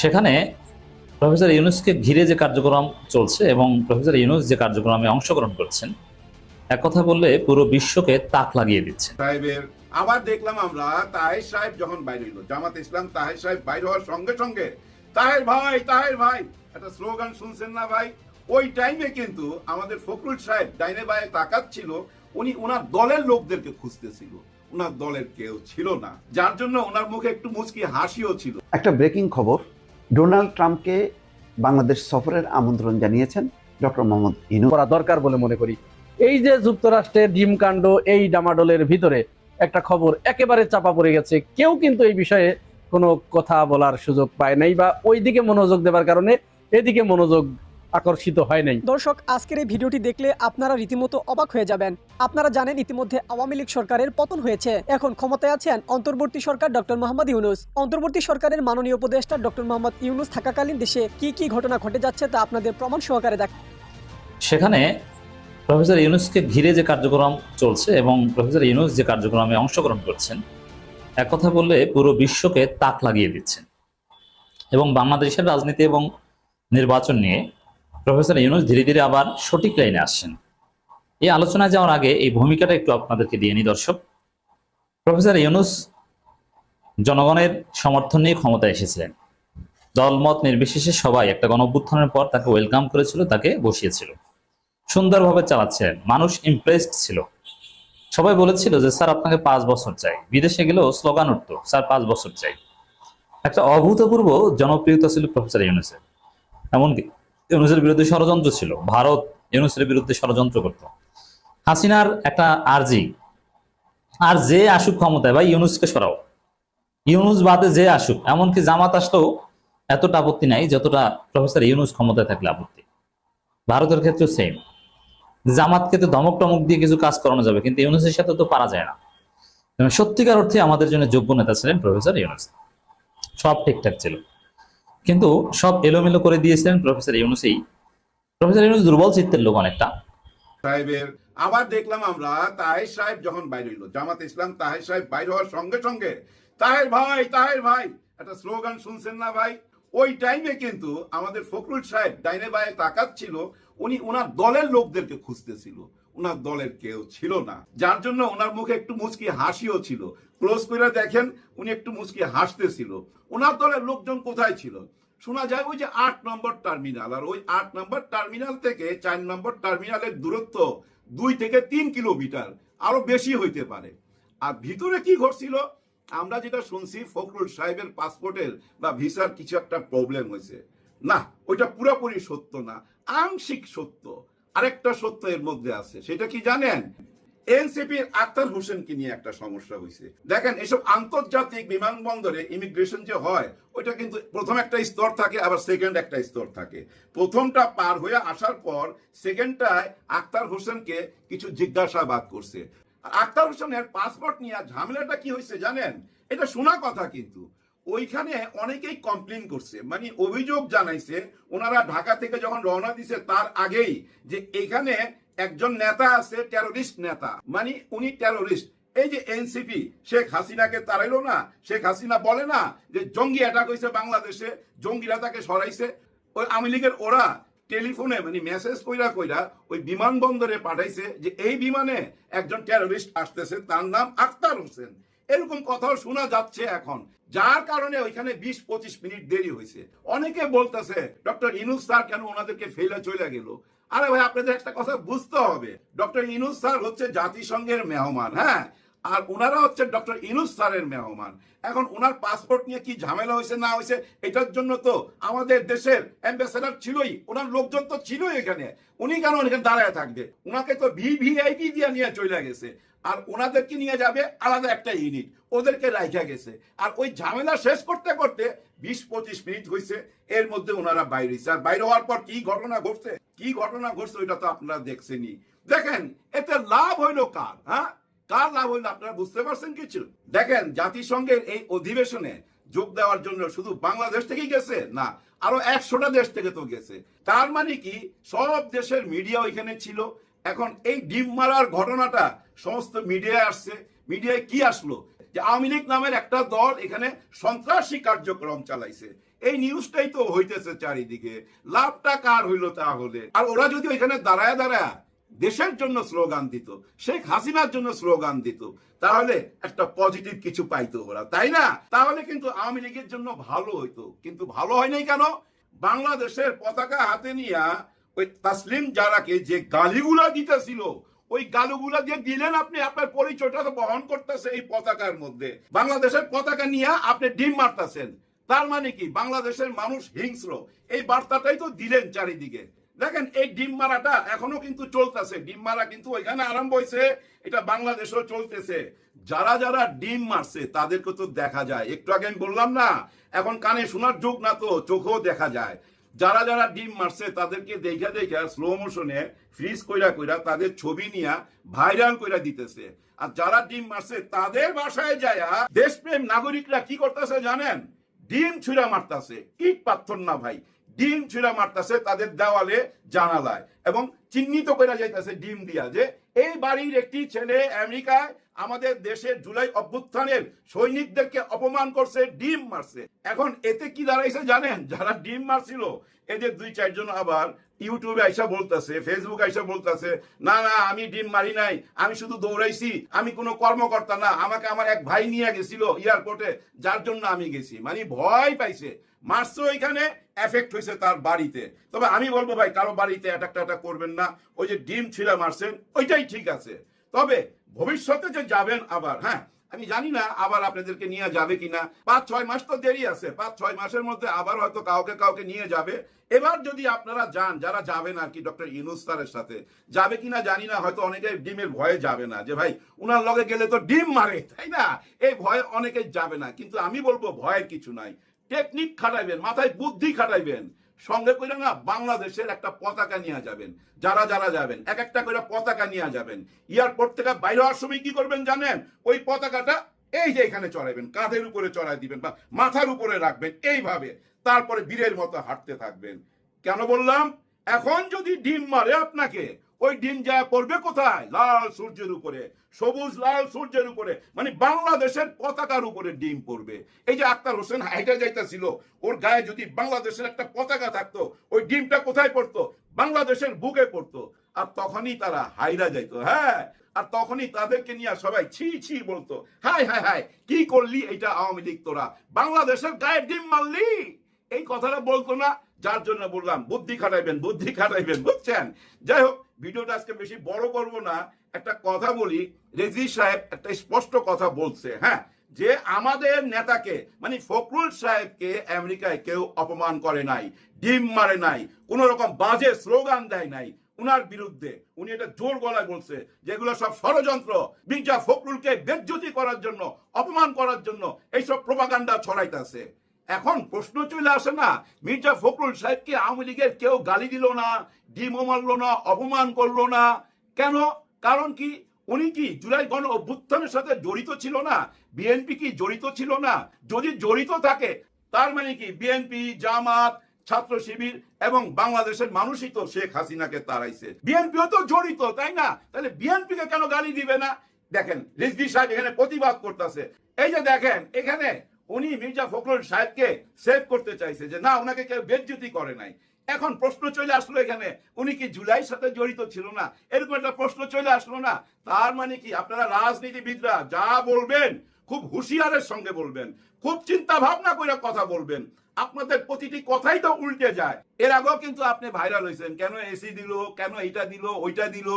সেখানে প্রফেসর ইউনুসকে ঘিরে যে কার্যক্রম চলছে এবং প্রফেসর ইউনুস যে কার্যক্রমে অংশগ্রহণ করছেন এক কথা বললে পুরো বিশ্বকে তাক লাগিয়ে দিচ্ছে। আবার দেখলাম আমরা তাহের সাহেব যখন বাইরে হইল জামাত ইসলাম তাহের সাহেব বাইরে হওয়ার সঙ্গে সঙ্গে তাহের ভাই তাহের ভাই একটা স্লোগান শুনছেন না ভাই? ওই টাইমে কিন্তু আমাদের ফখরুল সাহেব ডাইনে বায়ে তাকাচ্ছিল উনি ওনার দলের লোকদেরকে খুঁজতেছিল। ওনার দলের কেউ ছিল না যার জন্য ওনার মুখে একটু মুচকি হাসিও ছিল। একটা ব্রেকিং খবর ডোনাল্ড ট্রাম্পকে বাংলাদেশ সফরের আমন্ত্রণ জানিয়েছেন ডক্টর মোহাম্মদ ইনু করা দরকার বলে মনে করি। এই যে যুক্তরাষ্ট্রের ডিমকাণ্ড এই ডামাডোলের ভিতরে একটা খবর একেবারে চাপা পড়ে গেছে। কেউ কিন্তু এই বিষয়ে কোনো কথা বলার সুযোগ পায় নাই বা ওইদিকে মনোযোগ দেওয়ার কারণে এদিকে মনোযোগ আকর্ষিত হয় নাই। দর্শক আজকের এই ভিডিওটি দেখলে আপনারা রীতিমতো অবাক হয়ে যাবেন। আপনারা জানেন ইতিমধ্যে আওয়ামী লীগ সরকারের পতন হয়েছে। এখন ক্ষমতায় আছেন অন্তর্বর্তী সরকার ডক্টর মোহাম্মদ ইউনুস। অন্তর্বর্তী সরকারের মাননীয় উপদেষ্টা ডক্টর মোহাম্মদ ইউনুস থাকাকালীন দেশে কি কি ঘটনা ঘটে যাচ্ছে তা আপনাদের প্রমাণ সহকারে দেখ সেখানে প্রফেসর ইউনুসকে ঘিরে যে কার্যক্রম চলছে এবং প্রফেসর ইউনুস যে কার্যক্রমে অংশগ্রহণ করছেন এক কথা বললে পুরো বিশ্বকে তাক লাগিয়ে দিচ্ছেন। এবং বাংলাদেশের রাজনীতি এবং নির্বাচন নিয়ে প্রফেসর ইউনুস ধীরে ধীরে আবার সঠিক লাইনে আসছেন। এই আলোচনায় যাওয়ার আগে এই ভূমিকাটা একটু আপনাদেরকে দিয়ে নিই দর্শক। প্রফেসর ইউনুস জনগণের সমর্থন নিয়ে ক্ষমতায় এসেছিলেন। দলমত নির্বিশেষে সবাই একটা গণ অভ্যুত্থানের পর তাকে ওয়েলকাম করেছিল, তাকে বসিয়েছিল। সুন্দরভাবে চালাচ্ছেন মানুষ ইমপ্রেসড ছিল। সবাই বলেছিল যে, স্যার, আপনাকে পাঁচ বছর চাই। বিদেশে গেলেও স্লোগান উঠতো, স্যার, পাঁচ বছর চাই। একটা অভূতপূর্ব জনপ্রিয়তা ছিল প্রফেসর ইউনুসের। এমনকি ইউনুসের বিরুদ্ধে ষড়যন্ত্র ছিল। ভারত ইউনুসের বিরুদ্ধে ষড়যন্ত্র করত। হাসিনার একটা আর্জি। আর যে আসুক ক্ষমতায়, ভাই, ইউনুসকে সরাও। ইউনুস বাদে যে আসুক, এমনকি জামাত আসলেও এতটা আপত্তি নাই যতটা প্রফেসর ইউনুস ক্ষমতায় থাকলে আপত্তি। ভারতের ক্ষেত্রে সেম জামাতকে তো ধমক টমক দিয়ে কিছু কাজ করানো যাবে, কিন্তু ইউনুসের সাথে তো পারা যায় না। সত্যিকার অর্থে আমাদের জন্য যোগ্য নেতা ছিলেন প্রফেসর ইউনুস। সব ঠিকঠাক ছিল। কিন্তু সব এলোমেলো করে দিয়েছিলেন প্রফেসর ইউনুসেই প্রফেসর ইউনুস দুর্বল চিত্তের লোক অনেকটা। সাহেবের আবার দেখলাম আমরা তাহের সাহেব যখন বাইরে হইল, জামাত ইসলাম তাহের সাহেব বাইরে হওয়ার সঙ্গে সঙ্গে, তাহের ভাই তাহের ভাই, একটা স্লোগান শুনছেন না ভাই? ওই টাইমে কিন্তু আমাদের ফখরুল সাহেব ডাইনে বায়ে তাকাচ্ছিল, উনি ওনার দলের লোকদেরকে খুঁজতেছিল। ওনার দলের কেউ ছিল না। যার জন্য ওনার মুখে একটু মুচকি হাসিও ছিল। ক্লোজ করে দেখেন, উনি একটু মুচকি হাসতেছিল। ওনার দলের লোকজন কোথায় ছিল? শোনা যায় ওই যে আট নম্বর টার্মিনাল, আর ওই আট নম্বর টার্মিনাল থেকে চার নম্বর টার্মিনালের দূরত্ব দুই থেকে তিন কিলোমিটার, আরও বেশি হইতে পারে। আর ভিতরে কি ঘটছিল? আমরা যেটা শুনছি, ফখরুল সাহেবের পাসপোর্টের বা ভিসার কিছু একটা প্রবলেম হয়েছে। না, ওইটা পুরোপুরি সত্য না, আংশিক সত্য। আরেকটা সত্য এর মধ্যে আছে, সেটা কি জানেন? এনসিপির আক্তার হোসেনকে নিয়ে একটা সমস্যা হয়েছে। দেখেন, এসব আন্তর্জাতিক বিমানবন্দরে ইমিগ্রেশন যে হয়, ওইটা কিন্তু প্রথম একটা স্তর থাকে, আবার সেকেন্ড একটা স্তর থাকে। প্রথমটা পার হয়ে আসার পর সেকেন্ডটায় আক্তার হোসেনকে কিছু জিজ্ঞাসাবাদ করছে। আক্তার হোসেনের পাসপোর্ট নিয়ে ঝামেলাটা কি হয়েছে জানেন? এটা শোনা কথা কিন্তু। ওইখানে অনেকেই কমপ্লেন করছে। মানে অভিযোগ জানাইছে, ওনারা ঢাকা থেকে যখন রওনা দিছে তার আগেই যে এখানে একজন নেতা আছে টেরোরিস্ট নেতা। মানে উনি টেরোরিস্ট এই যে এনসিপি শেখ হাসিনাকে তাড়াইলো না, শেখ হাসিনা বলে না যে জঙ্গি অ্যাটাক হয়েছে বাংলাদেশে, জঙ্গিরা তাকে সরাইছে। ওই আওয়ামী লীগের ওরা টেলিফোনে মানে মেসেজ কইরা কইরা ওই বিমানবন্দরে পাঠাইছে যে এই বিমানে একজন টেরোরিস্ট আসতেছে, তার নাম আক্তার হোসেন। এরকম কথাও শোনা যাচ্ছে এখন। যার কারণে ওইখানে বিশ পঁচিশ মিনিট দেরি হয়েছে। অনেকে বলতেছে, ডক্টর ইনুস স্যার কেন ওনাদেরকে ফেলে চলে গেল? আরে ভাই, আপনাদের একটা কথা বুঝতে হবে। ডক্টর ইনুস স্যার হচ্ছে জাতিসংঘের মেহমান হ্যাঁ? আর ওনারা হচ্ছে ডক্টর ইনুস স্যারের মেহমান। এখন ওনার পাসপোর্ট নিয়ে কি ঝামেলা হয়েছে, না হয়েছে, এটার জন্য তো আমাদের দেশের অ্যাম্বাসেডার ছিলই ওনার লোকজন তো ছিলই এখানে। উনি কেন এখানে দাঁড়ায় থাকবে? ওনাকে তো ভিভিআইপি দিয়ে নিয়ে চলে গেছে। আর ওনাদেরকে নিয়ে যাবে আলাদা একটা ইউনিট ওদেরকে রাইখা গেছে। আর ওই ঝামেলা শেষ করতে করতে বিশ পঁচিশ মিনিট হয়েছে, এর মধ্যে ওনারা বাইরে আর বাইরে হওয়ার পর কি ঘটনা ঘটছে? কি ঘটনা ঘটছে ওইটা তো আপনারা দেখছেনই। দেখেন, এতে লাভ হইল কার হ্যাঁ? কার লাভ হইল আপনারা বুঝতে পারছেন কিছু? দেখেন, জাতিসংঘের এই অধিবেশনে যোগ দেওয়ার জন্য শুধু বাংলাদেশ থেকেই গেছে? না, আরও একশোটা দেশ থেকে তো গেছে। তার মানে কি? সব দেশের মিডিয়া ওইখানে ছিল। এখন এই ডিম মারার ঘটনাটা সমস্ত মিডিয়ায় আসছে। মিডিয়ায় কি আসলো? যে আওয়ামী লীগ নামের একটা দল এখানে সন্ত্রাসী কার্যক্রম চালাইছে। এই নিউজটাই তো হইতেছে চারিদিকে। লাভটা কার হইল তাহলে? আর ওরা যদি ওইখানে দাঁড়ায় দাঁড়ায় দেশের জন্য স্লোগান দিত, শেখ হাসিনার জন্য স্লোগান দিত। তাহলে একটা পজিটিভ কিছু পাইতো ওরা, তাই না? তাহলে কিন্তু আওয়ামী লীগের জন্য ভালো হইতো। কিন্তু ভালো হয় নাই কেন? বাংলাদেশের পতাকা হাতে নিয়ে ওই তাসলিম জারাকে যে গালিগুলা দিতেছিল, ওই গালুগুলা যে দিলেন আপনি, আপনার পরিচয়টা তো বহন করতেছে এই পতাকার মধ্যে। বাংলাদেশের পতাকা নিয়ে আপনি ডিম মারতেছেন। তার মানে কি? বাংলাদেশের মানুষ হিংস্র। এই বার্তাটাই তো দিলেন চারিদিকে। দেখেন এই ডিম মারাটা এখনও কিন্তু চলতেছে। ডিম মারা কিন্তু ওইখানে আরম্ভ হয়েছে, এটা বাংলাদেশেও চলতেছে। যারা যারা ডিম মারছে, তাদেরকে তো দেখা যায়। একটু আগে বললাম না, এখন কানে শোনার যোগ না তো, চোখেও দেখা যায়। যারা যারা ডিম মারছে, তাদেরকে দেখা দেখা স্লো মোশনে ফ্রিজ কইরা কইরা তাদের ছবি নিয়ে ভাইরাল কইরা দিতেছে। আর যারা ডিম মারছে, তাদের বাসায় যায় দেশপ্রেম নাগরিকরা কি করতেছে জানেন? ডিম ছুঁড়া মারতাছে। ইট পাথর না ভাই ডিম ছুঁড়া মারতেছে তাদের দেওয়ালে জানালায় এবং চিহ্নিত করে যাইতেছে ডিম দিয়া যে, এই বাড়ির একটি ছেলে আমেরিকায় আমাদের দেশের জুলাই অভ্যুত্থানের সৈনিকদেরকে অপমান করছে, ডিম মারছে। এখন এতে কি দাঁড়াইছে জানেন? যারা ডিম মারছিল, এদের দুই চারজন আবার ইউটিউবে আইসা বলতেছে ফেসবুক আইসা বলতেছে, না না, আমি ডিম মারি নাই, আমি শুধু দৌড়াইছি, আমি কোনো কর্মকর্তা না, আমাকে আমার এক ভাই নিয়ে গেছিল এয়ারপোর্টে, যার জন্য আমি গেছি। মানে ভয় পাইছে। মারছে ওইখানে এফেক্ট হয়েছে তার বাড়িতে। তবে আমি বলব ভাই, কারও বাড়িতে অ্যাটাক ট্যাটাক করবেন না, ওই যে ডিম ছিঁড়া মারছেন, ওইটাই ঠিক আছে। তবে ভবিষ্যতে যে যাবেন আবার হ্যাঁ আমি জানি না আবার আপনাদেরকে নিয়ে যাবে কিনা। পাঁচ, ছয় মাস তো দেরি আছে। পাঁচ, ছয় মাসের মধ্যে আবার হয়তো কাউকে কাউকে নিয়ে যাবে। এবার যদি আপনারা যান, যারা যাবেন আর কি, ডক্টর ইনুস স্যারের সাথে, যাবে কিনা জানি না, হয়তো অনেকে ডিমের ভয়ে যাবে না যে, ভাই, উনার লগে গেলে তো ডিম মারে। তাই না? এই ভয়ে অনেকে যাবে না। কিন্তু আমি বলব, ভয়ের কিছু নাই। টেকনিক খাটাইবেন, মাথায় বুদ্ধি খাটাইবেন। সঙ্গে করে না বাংলাদেশের একটা পতাকা নিয়ে যাবেন। যারা যারা যাবেন, এক একটা করে পতাকা নিয়ে যাবেন। এয়ারপোর্ট থেকে বাইরে হওয়ার সময় কি করবেন জানেন? ওই পতাকাটা এই যে এখানে চড়াইবেন, কাঁধের উপরে চড়াই দিবেন বা মাথার উপরে রাখবেন এইভাবে। তারপরে বীরের মতো হাঁটতে থাকবেন। কেন বললাম? এখন যদি ডিম মারে আপনাকে ওই ডিম যা পড়বে কোথায়? লাল সূর্যের উপরে, সবুজ লাল সূর্যের উপরে মানে বাংলাদেশের পতাকার উপরে ডিম পড়বে। এই যে আক্তার হোসেন হাইটা যাইতেছিল, ওর গায়ে যদি বাংলাদেশের একটা পতাকা থাকতো, ওই ডিমটা কোথায় পড়তো? বাংলাদেশের বুকে পড়তো। আর তখনই তারা হাইরা যাইতো হ্যাঁ? আর তখনই তাদেরকে নিয়ে সবাই ছি ছি বলতো হাই হাই হাই কি করলি এটা আওয়ামী লীগ তোরা? বাংলাদেশের গায়ে ডিম মারলি? এই কথাটা বলতো না যার জন্য বললাম, বুদ্ধি খাটাইবেন বুদ্ধি খাটাইবেন, বুঝছেন? যাই হোক, ভিডিওটা আজকে বেশি বড় করব না। একটা কথা বলি, রেজি সাহেব একটা স্পষ্ট কথা বলছে হ্যাঁ? যে আমাদের নেতাকে মানে ফখরুল সাহেবকে আমেরিকায় কেউ অপমান করে নাই, ডিম মারে নাই, কোন রকম বাজে স্লোগান দেয় নাই উনার বিরুদ্ধে। উনি এটা জোর গলায় বলছে যেগুলো সব ষড়যন্ত্র, মির্জা ফখরুলকে বেজ্জতি করার জন্য, অপমান করার জন্য, এইসব প্রপাগান্ডা ছড়াইতেছে। এখন প্রশ্ন চলে আসে না, মির্জা ফখরুল সাহেবকে আওয়ামী লীগের কেউ গালি দিল না ডিমও মারলো না, অপমান করল না। কেন? কারণ কি? উনি কি জুলাই গণ অভ্যুত্থানের সাথে জড়িত ছিল না? বিএনপি কি জড়িত ছিল না? যদি জড়িত থাকে, তার মানে কি? বিএনপি, জামাত, ছাত্র শিবির এবং বাংলাদেশের মানুষই তো শেখ হাসিনাকে তাড়াইছে। বিএনপিও তো জড়িত, তাই না? তাহলে বিএনপি কে কেন গালি দিবে না? দেখেন, রিজভি সাহেব এখানে প্রতিবাদ করতেছে। এই যে দেখেন, এখানে উনি মির্জা ফখরুল সাহেবকে সেভ করতে চাইছে যে, না, ওনাকে কেউ বেজ্জতি করে নাই। এখন প্রশ্ন চলে আসলো এখানে, উনি কি জুলাইয়ের সাথে জড়িত ছিল না? এরকম একটা প্রশ্ন চলে আসলো না। তার মানে কি, আপনারা রাজনীতিবিদরা যা বলবেন, খুব হুঁশিয়ারের সঙ্গে বলবেন। খুব চিন্তা ভাবনা করে কথা বলবেন। আপনাদের প্রতিটি কথাই তো উল্টে যায়। এর আগেও কিন্তু আপনি ভাইরাল হয়েছেন কেন এসি দিল, কেন এইটা দিল, ওইটা দিল।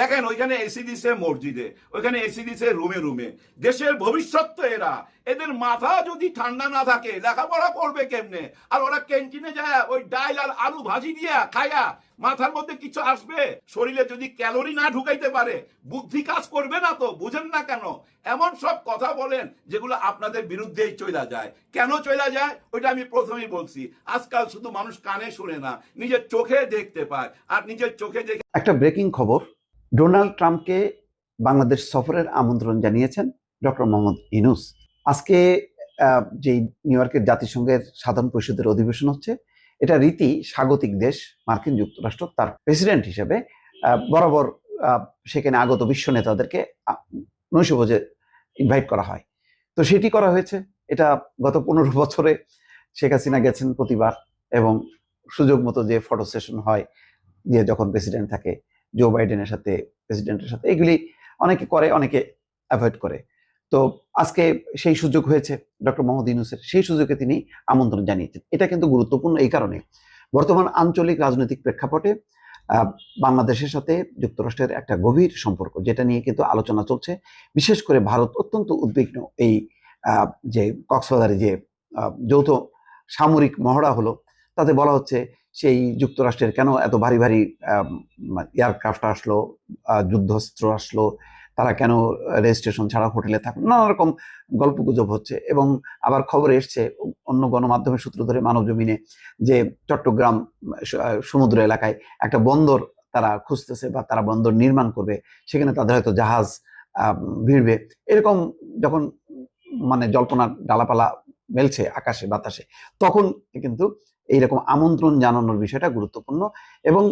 দেখেন, ওইখানে এসি দিছে মসজিদে, ওইখানে এসি দিছে রুমে রুমে দেশের ভবিষ্যৎ তো এরা। এদের মাথা যদি ঠান্ডা না থাকে, লেখাপড়া করবে কেমনে? আর ওরা ক্যান্টিনে যায়, ওই ডাইল আর আলু ভাজি দিয়া খায়া মাথার মধ্যে কিছু আসবে? শরীরে যদি ক্যালোরি না ঢুকাইতে পারে, বুদ্ধি কাজ করবে না তো, বুঝেন না কেন? এমন সব কথা বলেন, যেগুলো আপনাদের বিরুদ্ধেই চলে যায়। কেন চলে যায়? ওইটা আমি প্রথমেই বলছি। আজকাল শুধু মানুষ কানে শুনে না, নিজের চোখে দেখতে পায়। আর নিজের চোখে দেখে একটা ব্রেকিং খবর, ডোনাল্ড ট্রাম্পকে বাংলাদেশ সফরের আমন্ত্রণ জানিয়েছেন ডক্টর মোহাম্মদ ইনুস আজকে যেই নিউ ইয়র্কের জাতিসংঘের সাধারণ পরিষদের অধিবেশন হচ্ছে, এটা রীতি স্বাগতিক দেশ, মার্কিন যুক্তরাষ্ট্র, তার প্রেসিডেন্ট হিসেবে বরাবর সেখানে আগত বিশ্ব নেতাদেরকে নৈশভোজে ইনভাইট করা হয়। তো সেটি করা হয়েছে। এটা গত পনেরো বছরে শেখ হাসিনা গেছেন প্রতিবার এবং সুযোগ মতো যে ফটো সেশন হয়, যে যখন প্রেসিডেন্ট থাকে জো বাইডেনের সাথে, প্রেসিডেন্টের সাথে, এগুলি অনেকে করে, অনেকে অ্যাভয়েড করে। তো আজকে সেই সুযোগ হয়েছে ডক্টর মোহাম্মদ ইউনুসের, সেই সুযোগে তিনি আমন্ত্রণ জানিয়েছেন। এটা কিন্তু গুরুত্বপূর্ণ এই কারণে। বর্তমান আঞ্চলিক রাজনৈতিক প্রেক্ষাপটে বাংলাদেশের সাথে যুক্তরাষ্ট্রের একটা গভীর সম্পর্ক, যেটা নিয়ে কিন্তু আলোচনা চলছে। বিশেষ করে ভারত অত্যন্ত উদ্বিগ্ন এই যে কক্সবাজারে যে যৌথ সামরিক মহড়া হলো, তাতে বলা হচ্ছে সেই যুক্তরাষ্ট্রের কেন এত ভারী ভারী এয়ারক্রাফট আসলো যুদ্ধস্ত্র আসলো, তারা কেন রেজিস্ট্রেশন ছাড়া হোটেলে থাকল নানা রকম গল্পগুজব হচ্ছে এবং আবার খবর এসছে অন্য গণমাধ্যমের সূত্র ধরে মানব জমিনে যে চট্টগ্রাম সমুদ্র এলাকায় একটা বন্দর তারা খুঁজতেছে বা তারা বন্দর নির্মাণ করবে, সেখানে তাদের হয়তো জাহাজ ভিড়বে। এরকম যখন মানে জল্পনার ডালাপালা মেলছে আকাশে, বাতাসে, তখন কিন্তু এইরকম আমন্ত্রণ জানানোর বিষয়টা গুরুত্বপূর্ণ এবং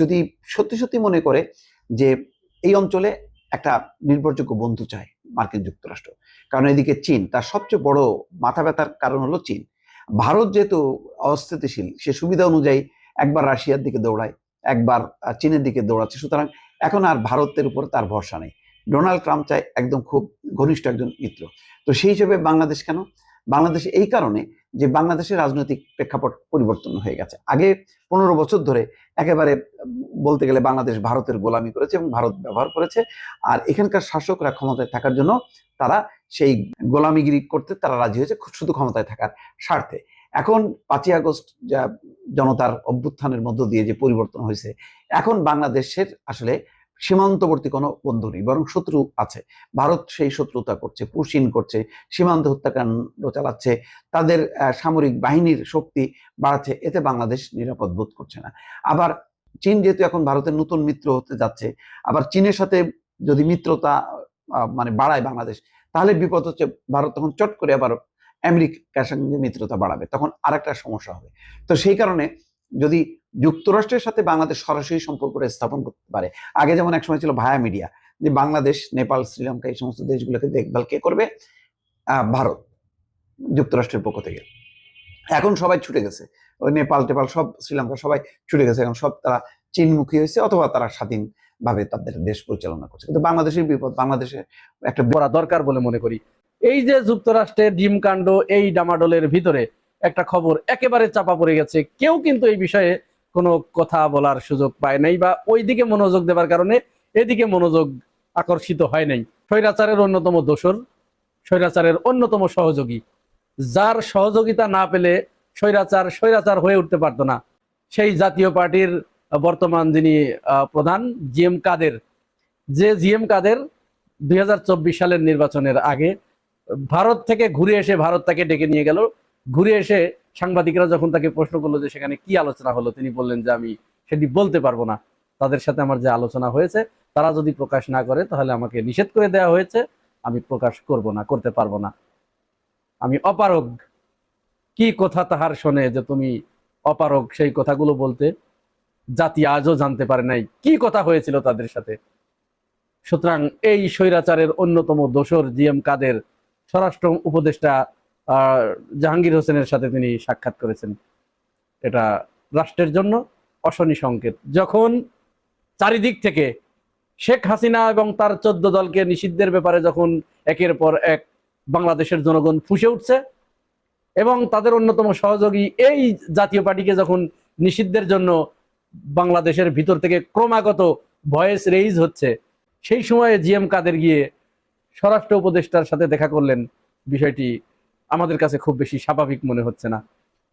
যদি সত্যি সত্যি মনে করে যে এই অঞ্চলে একটা নির্ভরযোগ্য বন্ধু চায় মার্কিন যুক্তরাষ্ট্র, কারণ এদিকে চীন, তার সবচেয়ে বড় মাথা ব্যথার কারণ হলো চীন। ভারত যেহেতু অস্থিতিশীল, সে সুবিধা অনুযায়ী একবার রাশিয়ার দিকে দৌড়ায়, একবার চীনের দিকে দৌড়াচ্ছে, সুতরাং এখন আর ভারতের উপর তার ভরসা নেই। ডোনাল্ড ট্রাম্প চায় একদম খুব ঘনিষ্ঠ একজন মিত্র। তো সেই হিসেবে বাংলাদেশ কেন? বাংলাদেশ এই কারণে যে বাংলাদেশের রাজনৈতিক প্রেক্ষাপট পরিবর্তন হয়ে গেছে। আগে পনেরো বছর ধরে একেবারে বলতে গেলে বাংলাদেশ ভারতের গোলামি করেছে এবং ভারত ব্যবহার করেছে। আর এখানকার শাসকরা ক্ষমতায় থাকার জন্য তারা সেই গোলামিগিরি করতে তারা রাজি হয়েছে শুধু ক্ষমতায় থাকার স্বার্থে। এখন পাঁচই আগস্ট যা জনতার অভ্যুত্থানের মধ্য দিয়ে যে পরিবর্তন হয়েছে, এখন বাংলাদেশের আসলে সীমান্তবর্তী কোনো বন্ধু নেই, বরং শত্রু আছে। ভারত সেই শত্রুতা করছে, পুশিন করছে, সীমান্ত হত্যাকাণ্ড চালাচ্ছে, তাদের সামরিক বাহিনীর শক্তি বাড়াচ্ছে, এতে বাংলাদেশ নিরাপদ বোধ করছে না। আবার চীন যেহেতু এখন ভারতের নতুন মিত্র হতে যাচ্ছে, আবার চীনের সাথে যদি মিত্রতা মানে বাড়ায় বাংলাদেশ, তাহলে বিপদ হচ্ছে, ভারত তখন চট করে আবার আমেরিকার সঙ্গে মিত্রতা বাড়াবে, তখন আরেকটা সমস্যা হবে। তো সেই কারণে যদি যুক্তরাষ্ট্রের সাথে বাংলাদেশ সরাসরি সম্পর্কটা স্থাপন করতে পারে। আগে যেমন এক সময় ছিল ভায়া মিডিয়া, যে বাংলাদেশ, নেপাল, শ্রীলঙ্কা এই সমস্ত দেশগুলোকে দেখভাল কে করবে? ভারত, যুক্তরাষ্ট্রের পক্ষ থেকে। এখন সবাই ছুটে গেছে। ওই নেপাল, টেপাল সব, শ্রীলঙ্কা সবাই ছুটে গেছে। এখন সব তারা চীনমুখী হয়েছে অথবা তারা স্বাধীন ভাবে তাদের দেশ পরিচালনা করছে। কিন্তু বাংলাদেশের বিপদ, বাংলাদেশে একটা করা দরকার বলে মনে করি। এই যে যুক্তরাষ্ট্রের ডিম কাণ্ড এই ডামাডোলের ভিতরে একটা খবর একেবারে চাপা পড়ে গেছে। কেউ কিন্তু এই বিষয়ে কোনো কথা বলার সুযোগ পায় নাই বা ওই দিকে মনোযোগ দেওয়ার কারণে এদিকে মনোযোগ আকর্ষিত হয় নাই। স্বৈরাচারের অন্যতম দোষর, স্বৈরাচারের অন্যতম সহযোগী। যার সহযোগিতা না পেলে স্বৈরাচার স্বৈরাচার হয়ে উঠতে পারতো না। সেই জাতীয় পার্টির বর্তমান যিনি প্রধান, জি এম কাদের। যে জি এম কাদের দুই হাজার চব্বিশ সালের নির্বাচনের আগে ভারত থেকে ঘুরে এসে ভারত তাকে ডেকে নিয়ে গেল। ঘুরে এসে সাংবাদিকরা যখন তাকে প্রশ্ন করল যে সেখানে কি আলোচনা হলো, তিনি বললেন যে আমি সেটি বলতে পারব না। তাদের সাথে আমার যে আলোচনা হয়েছে, তারা যদি প্রকাশ না করে তাহলে আমাকে নিষেধ করে দেওয়া হয়েছে, আমি প্রকাশ করব না, করতে পারব না। আমি অপারগ। কি কথা তাহার শোনে যে তুমি অপারগ? সেই কথাগুলো বলতে জাতি আজও জানতে পারে নাই। কি কথা হয়েছিল তাদের সাথে? সুতরাং এই স্বৈরাচারের অন্যতম দোসর জি এম কাদের, স্বরাষ্ট্র উপদেষ্টা জাহাঙ্গীর হোসেনের সাথে তিনি সাক্ষাৎ করেছেন। এটা রাষ্ট্রের জন্য অশনি সংকেত। যখন চারিদিক থেকে শেখ হাসিনা এবং তার চোদ্দ দলকে নিষিদ্ধের ব্যাপারে যখন একের পর এক বাংলাদেশের জনগণ ফুসে উঠছে এবং তাদের অন্যতম সহযোগী এই জাতীয় পার্টিকে যখন নিষিদ্ধের জন্য বাংলাদেশের ভিতর থেকে ক্রমাগত ভয়েস রেইজ হচ্ছে, সেই সময়ে জিএম কাদের গিয়ে স্বরাষ্ট্র উপদেষ্টার সাথে দেখা করলেন বিষয়টি আমাদের কাছে খুব বেশি স্বাভাবিক মনে হচ্ছে না।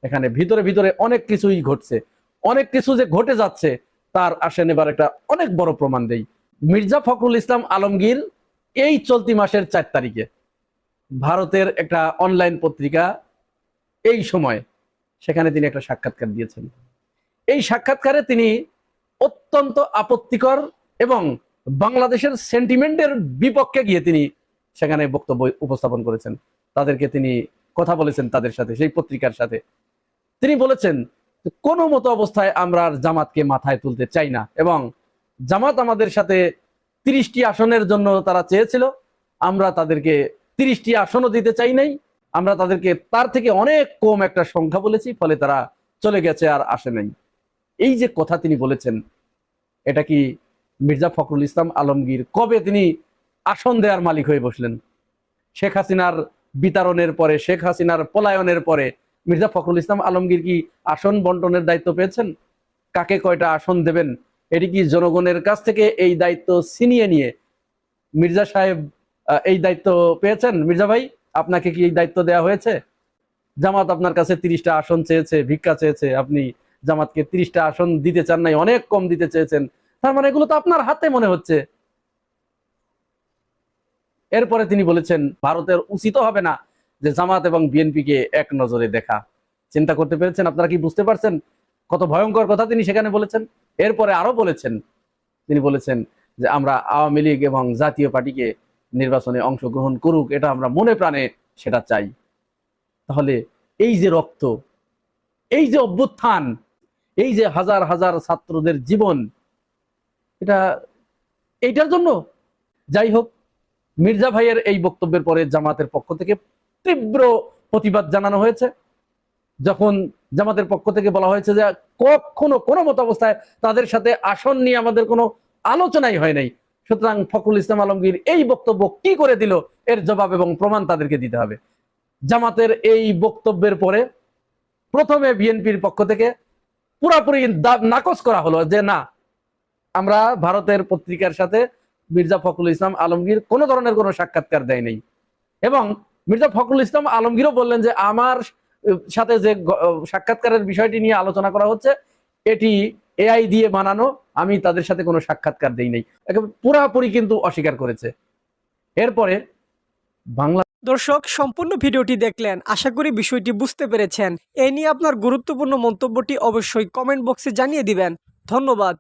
এখানে ভিতরে ভিতরে অনেক কিছুই ঘটছে। অনেক কিছু যে ঘটে যাচ্ছে, তার আসে নেবার একটা অনেক বড় প্রমাণ দেই। মির্জা ফখরুল ইসলাম আলমগীর এই চলতি মাসের চার তারিখে ভারতের একটা অনলাইন পত্রিকা এই সময় সেখানে তিনি একটা সাক্ষাৎকার দিয়েছেন। এই সাক্ষাৎকারে তিনি অত্যন্ত আপত্তিকর এবং বাংলাদেশের সেন্টিমেন্টের বিপক্ষে গিয়ে তিনি সেখানে বক্তব্য উপস্থাপন করেছেন। তাদেরকে তিনি কথা বলেছেন তাদের সাথে, সেই পত্রিকার সাথে। তিনি বলেছেন, কোনো মতো অবস্থায় আমরা জামাতকে মাথায় তুলতে চাই না এবং জামাত আমাদের সাথে তিরিশটি আসনের জন্য তারা চেয়েছিল, আমরা তাদেরকে তিরিশটি আসনও দিতে চাই নাই, আমরা তাদেরকে তার থেকে অনেক কম একটা সংখ্যা বলেছি, ফলে তারা চলে গেছে আর আসে নাই। এই যে কথা তিনি বলেছেন, এটা কি মির্জা ফখরুল ইসলাম আলমগীর কবে তিনি আসন দেওয়ার মালিক হয়ে বসলেন? শেখ হাসিনার বিতরণের পরে, শেখ হাসিনার পলায়নের পরে। মির্জা ফখরুল ইসলাম আলমগীর কি আসন বন্টনের দায়িত্ব পেয়েছেন? কাকে কয়টা আসন দেবেন? এটি কি জনগণের কাছ থেকে এই দায়িত্ব ছিনিয়ে নিয়ে মির্জা সাহেব এই দায়িত্ব পেয়েছেন? মির্জা ভাই, আপনাকে কি এই দায়িত্ব দেওয়া হয়েছে? জামাত আপনার কাছে তিরিশটা আসন চেয়েছে, ভিক্ষা চেয়েছে। আপনি জামাতকে তিরিশটা আসন দিতে চান নাই, অনেক কম দিতে চেয়েছেন। তার মানে এগুলো তো আপনার হাতে মনে হচ্ছে। এরপরে তিনি বলেছেন, ভারতের উচিত হবে না যে জামাত এবং বিএনপিকে এক নজরে দেখা। চিন্তা করতে পেরেছেন? আপনারা কি বুঝতে পারছেন? কত ভয়ঙ্কর কথা তিনি সেখানে বলেছেন। এরপরে আরও বলেছেন, তিনি বলেছেন যে, আমরা আওয়ামী লীগ এবং জাতীয় পার্টিকে নির্বাচনে অংশগ্রহণ করুক, এটা আমরা মনে প্রাণে সেটা চাই। তাহলে এই যে রক্ত, এই যে অভ্যুত্থান, এই যে হাজার হাজার ছাত্রদের জীবন, এটা, এইটার জন্য যাই হোক মির্জা ভাইয়ের এই বক্তব্যের পরে জামাতের পক্ষ থেকে তীব্র প্রতিবাদ জানানো হয়েছে। যখন জামাতের পক্ষ থেকে বলা হয়েছে যে কখনো কোনো মতো অবস্থায় তাদের সাথে আসন নিয়ে আমাদের কোনো আলোচনাই হয় নাই, সুতরাং ফখরুল ইসলাম আলমগীর এই বক্তব্য কি করে দিল? এর জবাব এবং প্রমাণ তাদেরকে দিতে হবে। জামাতের এই বক্তব্যের পরে প্রথমে বিএনপির পক্ষ থেকে পুরাপুরি নাকচ করা হলো যে না, আমরা ভারতের পত্রিকার সাথে মির্জা ফখরুল ইসলাম আলমগীর কোনো ধরনের কোনো সাক্ষাৎকার দেয় নাই। এবং মির্জা ফখরুল ইসলাম আলমগীরও বললেন যে আমার সাথে যে সাক্ষাৎকারের বিষয়টি নিয়ে আলোচনা করা হচ্ছে, এটি এআই দিয়ে বানানো, আমি তাদের সাথে কোনো সাক্ষাৎকার দেই নাই। পুরাপুরি কিন্তু অস্বীকার করেছে। এরপরে বাংলা দর্শক, সম্পূর্ণ ভিডিওটি দেখলেন। আশা করি বিষয়টি বুঝতে পেরেছেন। এ নিয়ে আপনার গুরুত্বপূর্ণ মন্তব্যটি অবশ্যই কমেন্ট বক্সে জানিয়ে দিবেন। ধন্যবাদ।